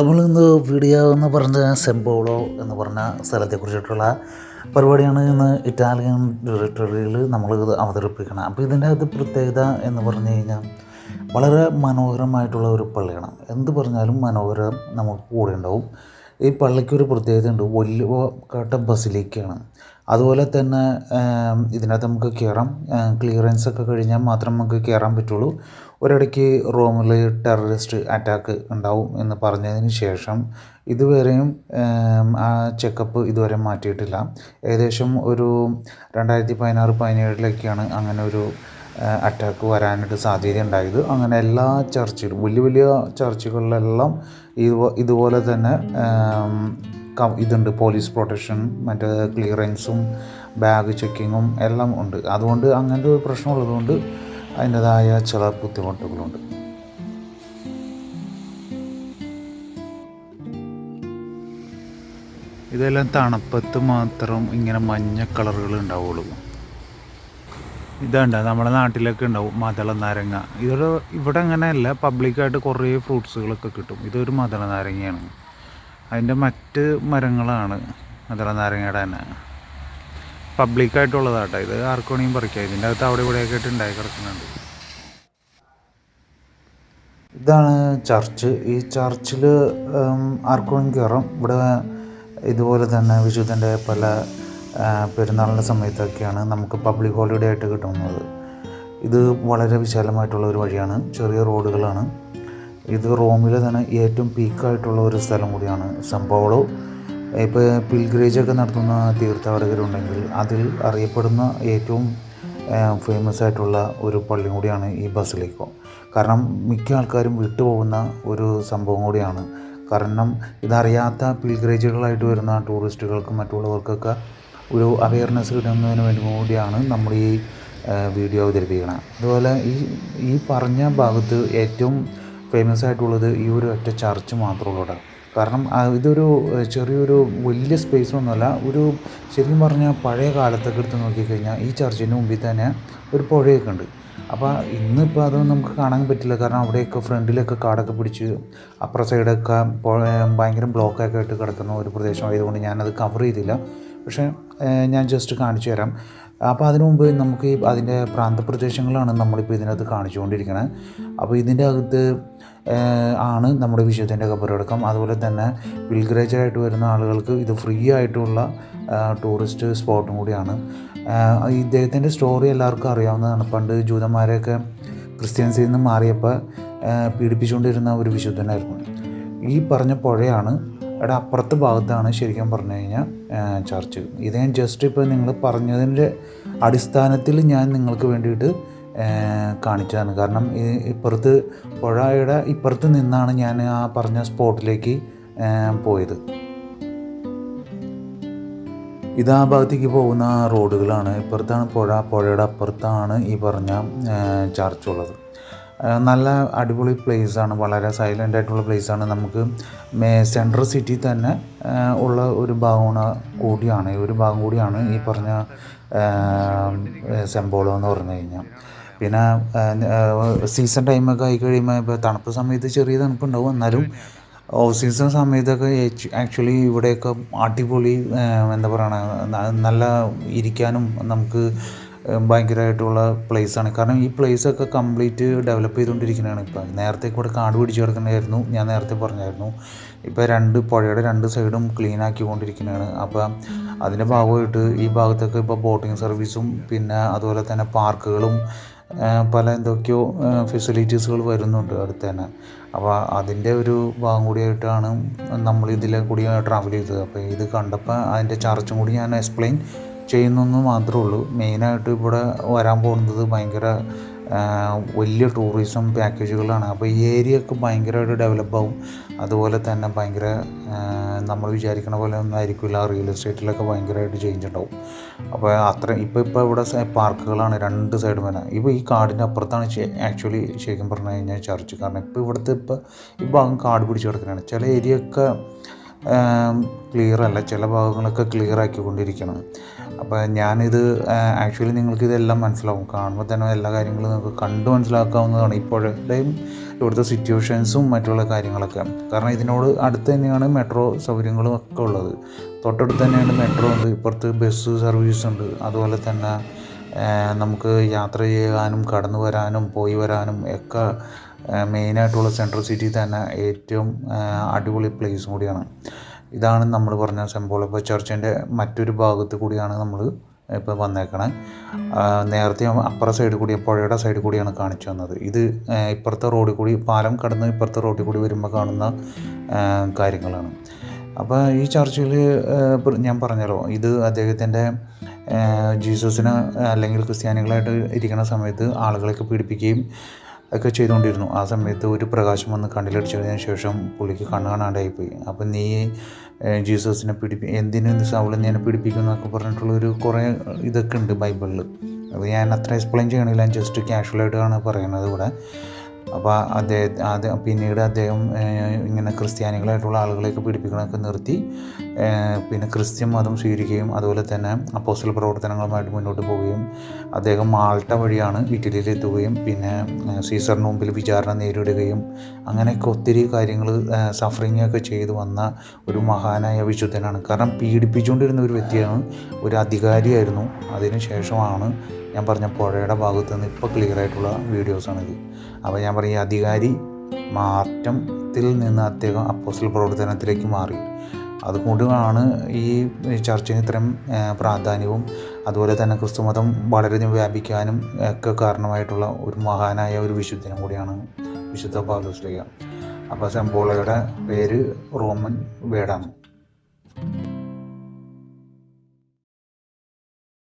നമ്മൾ ഇന്ന് വീഡിയോ എന്ന് പറഞ്ഞ സെമ്പോളോ എന്ന് പറഞ്ഞ സ്ഥലത്തെക്കുറിച്ചിട്ടുള്ള പരിപാടിയാണ് ഇന്ന് ഇറ്റാലിയൻ ടെറിട്ടറിയിൽ നമ്മൾ ഇത് അവതരിപ്പിക്കണം. അപ്പോൾ ഇതിന്റെ അത് പ്രത്യേകത എന്ന് പറഞ്ഞു കഴിഞ്ഞാൽ വളരെ മനോഹരമായിട്ടുള്ള ഒരു പള്ളിയാണ്. എന്ത് പറഞ്ഞാലും മനോഹരം നമുക്ക് കൂടെ ഉണ്ടാവും. ഈ പള്ളിക്കൊരു പ്രത്യേകതയുണ്ട് വലിയ കാട്ട ബസിലേക്കാണ് അതുപോലെ തന്നെ ഇതിനകത്ത് നമുക്ക് കയറാം. ക്ലിയറൻസ് ഒക്കെ കഴിഞ്ഞാൽ മാത്രം നമുക്ക് കയറാൻ പറ്റുള്ളൂ. ഒരിടയ്ക്ക് റോമിൽ ടെററിസ്റ്റ് അറ്റാക്ക് ഉണ്ടാവും എന്ന് പറഞ്ഞതിന് ശേഷം ഇതുവരെയും ആ ചെക്കപ്പ് ഇതുവരെ മാറ്റിയിട്ടില്ല. ഏകദേശം ഒരു രണ്ടായിരത്തി പതിനാറ് പതിനേഴിലൊക്കെയാണ് അങ്ങനെ ഒരു അറ്റാക്ക് വരാനായിട്ട് സാധ്യത ഉണ്ടായത്. അങ്ങനെ എല്ലാ ചർച്ചിലും വലിയ വലിയ ചർച്ചുകളിലെല്ലാം ഇതുപോലെ തന്നെ ഇതുണ്ട്. പോലീസ് പ്രൊട്ടക്ഷൻ മറ്റേ ക്ലിയറൻസും ബാഗ് ചെക്കിങ്ങും എല്ലാം ഉണ്ട്. അതുകൊണ്ട് അങ്ങനത്തെ ഒരു പ്രശ്നമുള്ളതുകൊണ്ട് അതിന്റെതായ ചില ബുദ്ധിമുട്ടുകളുണ്ട്. ഇതെല്ലാം തണുപ്പത്ത് മാത്രം ഇങ്ങനെ മഞ്ഞ കളറുകൾ ഉണ്ടാവുള്ളൂ. ഇതുണ്ട് നമ്മുടെ നാട്ടിലൊക്കെ ഉണ്ടാവും മദള നാരങ്ങ. ഇതൊരു ഇവിടെ അങ്ങനെയല്ല പബ്ലിക്കായിട്ട് കുറേ ഫ്രൂട്ട്സുകളൊക്കെ കിട്ടും. ഇതൊരു മദള നാരങ്ങയാണ്. അതിന്റെ മറ്റ് മരങ്ങളാണ് മദള നാരങ്ങയുടെ തന്നെ. പബ്ലിക്കായിട്ടുള്ളതാട്ടോ. ഇത് ആർക്കോണിയും പറിക്കാം. ഇതിന്റെ അകത്ത് അവിടെ ഇവിടെയൊക്കെ ആയിട്ട് ഉണ്ടായി കിടക്കുന്നുണ്ട്. ഇതാണ് ചർച്ച്. ഈ ചർച്ചിൽ ആർക്കോണി വേണമെങ്കിൽ കയറാം. ഇവിടെ ഇതുപോലെ തന്നെ വിശുദ്ധന്റെ പല പെരുന്നാളിന്റെ സമയത്തൊക്കെയാണ് നമുക്ക് പബ്ലിക് ഹോളിഡേ ആയിട്ട് കിട്ടുന്നത്. ഇത് വളരെ വിശാലമായിട്ടുള്ള ഒരു വഴിയാണ്. ചെറിയ റോഡുകളാണ്. ഇത് റോമിലെ തന്നെ ഏറ്റവും പീക്കായിട്ടുള്ള ഒരു സ്ഥലം കൂടിയാണ് സംഭവളോ ഇപ്പോൾ പിൽഗ്രേജൊക്കെ നടത്തുന്ന തീർത്ഥാടകരുണ്ടെങ്കിൽ അതിൽ അറിയപ്പെടുന്ന ഏറ്റവും ഫേമസ് ആയിട്ടുള്ള ഒരു പള്ളിയും കൂടിയാണ് ഈ ബസിലേക്കോ. കാരണം മിക്ക ആൾക്കാരും വിട്ടുപോകുന്ന ഒരു സംഭവം കൂടിയാണ്. കാരണം ഇതറിയാത്ത പിൽഗ്രേജുകളായിട്ട് വരുന്ന ടൂറിസ്റ്റുകൾക്കും മറ്റുള്ളവർക്കൊക്കെ ഒരു അവയർനെസ് കിട്ടുന്നതിന് വേണ്ടി കൂടിയാണ് നമ്മൾ ഈ വീഡിയോ അവതരിപ്പിക്കണം. അതുപോലെ ഈ ഈ പറഞ്ഞ ഭാഗത്ത് ഏറ്റവും ഫേമസ് ആയിട്ടുള്ളത് ഈ ഒരു ഒറ്റ ചർച്ച് മാത്രമുള്ളതാണ് ഇവിടെ കാരണം ഇതൊരു ചെറിയൊരു വലിയ സ്പേസ് ഒന്നുമല്ല. ഒരു ശരിക്കും പറഞ്ഞാൽ പഴയ കാലത്തൊക്കെ എടുത്ത് നോക്കിക്കഴിഞ്ഞാൽ ഈ ചർച്ചിന് മുമ്പിൽ തന്നെ ഒരു പുഴയൊക്കെ ഉണ്ട്. അപ്പോൾ ഇന്നിപ്പോൾ അതൊന്നും നമുക്ക് കാണാൻ പറ്റില്ല. കാരണം അവിടെയൊക്കെ ഫ്രണ്ടിലൊക്കെ കാടൊക്കെ പിടിച്ച് അപ്പുറ സൈഡൊക്കെ ഭയങ്കര ബ്ലോക്കൊക്കെ ആയിട്ട് കിടക്കുന്ന ഒരു പ്രദേശമായതുകൊണ്ട് ഞാനത് കവർ ചെയ്തില്ല. പക്ഷേ ഞാൻ ജസ്റ്റ് കാണിച്ചു തരാം. അപ്പോൾ അതിനു മുമ്പ് നമുക്ക് അതിന്റെ പ്രാന്തപ്രദേശങ്ങളാണ് നമ്മളിപ്പോൾ ഇതിനകത്ത് കാണിച്ചുകൊണ്ടിരിക്കുന്നത് അപ്പോൾ ഇതിന്റെ അകത്ത് ആണ് നമ്മുടെ വിശുദ്ധന്റെ കബറടക്കം അതുപോലെ തന്നെ പിൽഗ്രേജായിട്ട് വരുന്ന ആളുകൾക്ക് ഇത് ഫ്രീ ആയിട്ടുള്ള ടൂറിസ്റ്റ് സ്പോട്ടും കൂടിയാണ്. ഇദ്ദേഹത്തിന്റെ സ്റ്റോറി എല്ലാവർക്കും അറിയാവുന്നതാണ്. പണ്ട് ജൂതന്മാരെയൊക്കെ ക്രിസ്ത്യൻസിൽ നിന്ന് മാറിയപ്പോൾ പീഡിപ്പിച്ചുകൊണ്ടിരുന്ന ഒരു വിശുദ്ധനായിരുന്നു ഈ പറഞ്ഞ പുഴയാണ് അവിടെ അപ്പുറത്തെ ഭാഗത്താണ് ശരിക്കും പറഞ്ഞു കഴിഞ്ഞാൽ ചർച്ച്. ഇത് ഞാൻ ജസ്റ്റ് ഇപ്പോൾ നിങ്ങൾ പറഞ്ഞതിന്റെ അടിസ്ഥാനത്തിൽ ഞാൻ നിങ്ങൾക്ക് വേണ്ടിയിട്ട് കാണിച്ചതാണ്. കാരണം ഇപ്പുറത്ത് പുഴയുടെ ഇപ്പുറത്ത് നിന്നാണ് ഞാൻ ആ പറഞ്ഞ സ്പോട്ടിലേക്ക് പോയത്. ഇത് ഭാഗത്തേക്ക് പോകുന്ന റോഡുകളാണ്. ഇപ്പുറത്താണ് പുഴ പുഴയുടെ അപ്പുറത്താണ് ഈ പറഞ്ഞ ചർച്ച് ഉള്ളത്. നല്ല അടിപൊളി ആണ് വളരെ സൈലന്റ് ആയിട്ടുള്ള ആണ് നമുക്ക് സെൻട്രൽ സിറ്റി തന്നെ ഉള്ള ഒരു ഭാഗമാണ് കൂടിയാണ്. ഒരു ഭാഗം കൂടിയാണ് ഈ പറഞ്ഞ സെമ്പോളോ എന്ന് പറഞ്ഞു കഴിഞ്ഞാൽ. പിന്നെ സീസൺ ടൈമൊക്കെ ആയി കഴിയുമ്പോൾ ഇപ്പോൾ തണുപ്പ് സമയത്ത് ചെറിയ തണുപ്പുണ്ടാവും. എന്നാലും ഓഫ് സീസൺ സമയത്തൊക്കെ ആക്ച്വലി ഇവിടെയൊക്കെ അടിപൊളി എന്താ പറയുക നല്ല ഇരിക്കാനും നമുക്ക് ഭയങ്കരമായിട്ടുള്ള ആണ്. കാരണം ഈ പ്ലേസൊക്കെ കംപ്ലീറ്റ് ഡെവലപ്പ് ചെയ്തുകൊണ്ടിരിക്കുന്നതാണ് ഇപ്പം. നേരത്തെ കൂടെ കാട് പിടിച്ച് കിടക്കണമായിരുന്നു ഞാൻ നേരത്തെ പറഞ്ഞായിരുന്നു. ഇപ്പോൾ രണ്ട് പുഴയുടെ രണ്ട് സൈഡും ക്ലീൻ ആക്കിക്കൊണ്ടിരിക്കുന്നതാണ് അപ്പം അതിന്റെ ഭാഗമായിട്ട് ഈ ഭാഗത്തൊക്കെ ഇപ്പോൾ ബോട്ടിംഗ് സർവീസും പിന്നെ അതുപോലെ തന്നെ പാർക്കുകളും പല എന്തൊക്കെയോ ഫെസിലിറ്റീസുകൾ വരുന്നുണ്ട് അടുത്ത് തന്നെ. അപ്പോൾ അതിന്റെ ഒരു ഭാഗം കൂടിയായിട്ടാണ് നമ്മൾ ഇതിലെ കൂടി ട്രാവൽ ചെയ്തത്. അപ്പോൾ ഇത് കണ്ടപ്പോൾ അതിന്റെ ചാർജും കൂടി ഞാൻ എക്സ്പ്ലെയിൻ ചെയ്യുന്നെന്ന് മാത്രമേ ഉള്ളൂ. മെയിനായിട്ട് ഇവിടെ വരാൻ പോകുന്നത് ഭയങ്കര വലിയ ടൂറിസം പാക്കേജുകളാണ് അപ്പോൾ ഈ ഏരിയ ഒക്കെ ഭയങ്കരമായിട്ട് ഡെവലപ്പ് ആവും. അതുപോലെ തന്നെ ഭയങ്കര നമ്മൾ വിചാരിക്കണ പോലെ ഒന്നും ആയിരിക്കില്ല റിയൽ എസ്റ്റേറ്റിലൊക്കെ ഭയങ്കരമായിട്ട് ചേഞ്ച് ഉണ്ടാവും. അപ്പോൾ അത്ര ഇപ്പോൾ ഇപ്പോൾ ഇവിടെ പാർക്കുകളാണ് രണ്ട് സൈഡും വരെ ഇപ്പോൾ ഈ കാടിന്റെ അപ്പുറത്താണ് ആക്ച്വലി ശരിക്കും പറഞ്ഞു കഴിഞ്ഞാൽ ചർച്ച് കാരണം ഇപ്പോൾ ഇവിടുത്തെ ഇപ്പോൾ ഈ ഭാഗം കാട് പിടിച്ച് കിടക്കുകയാണ് ചില ഏരിയ ഒക്കെ ക്ലിയർ അല്ല. ചില ഭാഗങ്ങളൊക്കെ ക്ലിയർ ആക്കിക്കൊണ്ടിരിക്കണം. അപ്പോൾ ഞാനിത് ആക്ച്വലി നിങ്ങൾക്ക് ഇതെല്ലാം മനസ്സിലാവും. കാണുമ്പോൾ തന്നെ എല്ലാ കാര്യങ്ങളും നിങ്ങൾക്ക് കണ്ട് മനസ്സിലാക്കാവുന്നതാണ് ഇപ്പോഴത്തെയും ഇവിടുത്തെ സിറ്റുവേഷൻസും മറ്റുള്ള കാര്യങ്ങളൊക്കെ. കാരണം ഇതിനോട് അടുത്ത് തന്നെയാണ് മെട്രോ സൗകര്യങ്ങളും ഒക്കെ ഉള്ളത്. തൊട്ടടുത്ത് തന്നെയാണ് മെട്രോ ഉണ്ട് ഇപ്പുറത്ത് ബസ് സർവീസ് ഉണ്ട്. അതുപോലെ തന്നെ നമുക്ക് യാത്ര ചെയ്യാനും കടന്നു വരാനും പോയി വരാനും ഒക്കെ മെയിനായിട്ടുള്ള സെൻട്രൽ സിറ്റി തന്നെ ഏറ്റവും അടിപൊളി പ്ലേസും കൂടിയാണ്. ഇതാണ് നമ്മൾ പറഞ്ഞ സെമ്പോളപ്പ ചർച്ചിന്റെ മറ്റൊരു ഭാഗത്ത് കൂടിയാണ് നമ്മൾ ഇപ്പോൾ വന്നേക്കണേ. നേരത്തെ അപ്പുറ സൈഡിൽ കൂടി പുഴയുടെ സൈഡിൽ കൂടിയാണ് കാണിച്ചു വന്നത് ഇത് ഇപ്പുറത്തെ റോഡിൽ കൂടി പാലം കടന്ന് ഇപ്പുറത്തെ റോഡിൽ കൂടി വരുമ്പോൾ കാണുന്ന കാര്യങ്ങളാണ്. അപ്പോൾ ഈ ചർച്ചിൽ ഞാൻ പറഞ്ഞല്ലോ ഇത് അദ്ദേഹത്തിന്റെ ജീസസിന് അല്ലെങ്കിൽ ക്രിസ്ത്യാനികളായിട്ട് ഇരിക്കുന്ന സമയത്ത് ആളുകളെയൊക്കെ പീഡിപ്പിക്കുകയും ഒക്കെ ചെയ്തുകൊണ്ടിരുന്നു. ആ സമയത്ത് ഒരു പ്രകാശം വന്ന് കണ്ണിലടിച്ചതിന് ശേഷം പുള്ളിക്ക് കണ്ണ് കാണാണ്ടായിപ്പോയി. അപ്പം നീ ജീസസിനെ പിടിപ്പി എന്തിനു സൗളിൽ നീ എന്നെ പിടിപ്പിക്കും എന്നൊക്കെ പറഞ്ഞിട്ടുള്ളൊരു കുറേ ഇതൊക്കെ ഉണ്ട് ബൈബിളിൽ അത് ഞാൻ അത്ര എക്സ്പ്ലെയിൻ ചെയ്യണില്ല ജസ്റ്റ് ക്യാഷ്വലായിട്ടാണ് പറയുന്നത് ഇവിടെ. അപ്പോൾ അദ്ദേഹം അത് പിന്നീട് അദ്ദേഹം ഇങ്ങനെ ക്രിസ്ത്യാനികളായിട്ടുള്ള ആളുകളെയൊക്കെ പീഡിപ്പിക്കണമൊക്കെ നിർത്തി പിന്നെ ക്രിസ്ത്യൻ മതം സ്വീകരിക്കുകയും അതുപോലെ തന്നെ അപ്പോസ്റ്റൽ പ്രവർത്തനങ്ങളുമായിട്ട് മുന്നോട്ട് പോവുകയും അദ്ദേഹം മാൾട്ട വഴിയാണ് ഇറ്റലിയിലെത്തുകയും പിന്നെ സീസറിന് മുമ്പിൽ വിചാരണ നേരിടുകയും അങ്ങനെയൊക്കെ ഒത്തിരി കാര്യങ്ങൾ സഫറിങ് ഒക്കെ ചെയ്തു വന്ന ഒരു മഹാനായ വിശുദ്ധനാണ്. കാരണം പീഡിപ്പിച്ചുകൊണ്ടിരുന്ന ഒരു വ്യക്തിയാണ് ഒരു അധികാരിയായിരുന്നു. അതിന് ശേഷമാണ് ഞാൻ പറഞ്ഞ പുഴയുടെ ഭാഗത്ത് നിന്ന് ഇപ്പോൾ ക്ലിയർ ആയിട്ടുള്ള വീഡിയോസാണിത് അപ്പോൾ ഞാൻ പറയും ഈ അധികാരി മാറ്റത്തിൽ നിന്ന് അദ്ദേഹം അപ്പോസ്റ്റൽ പ്രവർത്തനത്തിലേക്ക് മാറി. അതുകൊണ്ടാണ് ഈ ചർച്ചിന് ഇത്രയും പ്രാധാന്യവും അതുപോലെ തന്നെ ക്രിസ്തുമതം വളരെയധികം വ്യാപിക്കാനും ഒക്കെ കാരണമായിട്ടുള്ള ഒരു മഹാനായ ഒരു വിശുദ്ധനും കൂടിയാണ് വിശുദ്ധ പാലോസ്ലിക അപ്പോൾ സെമ്പോളയുടെ പേര് റോമൻ വേടാണ്.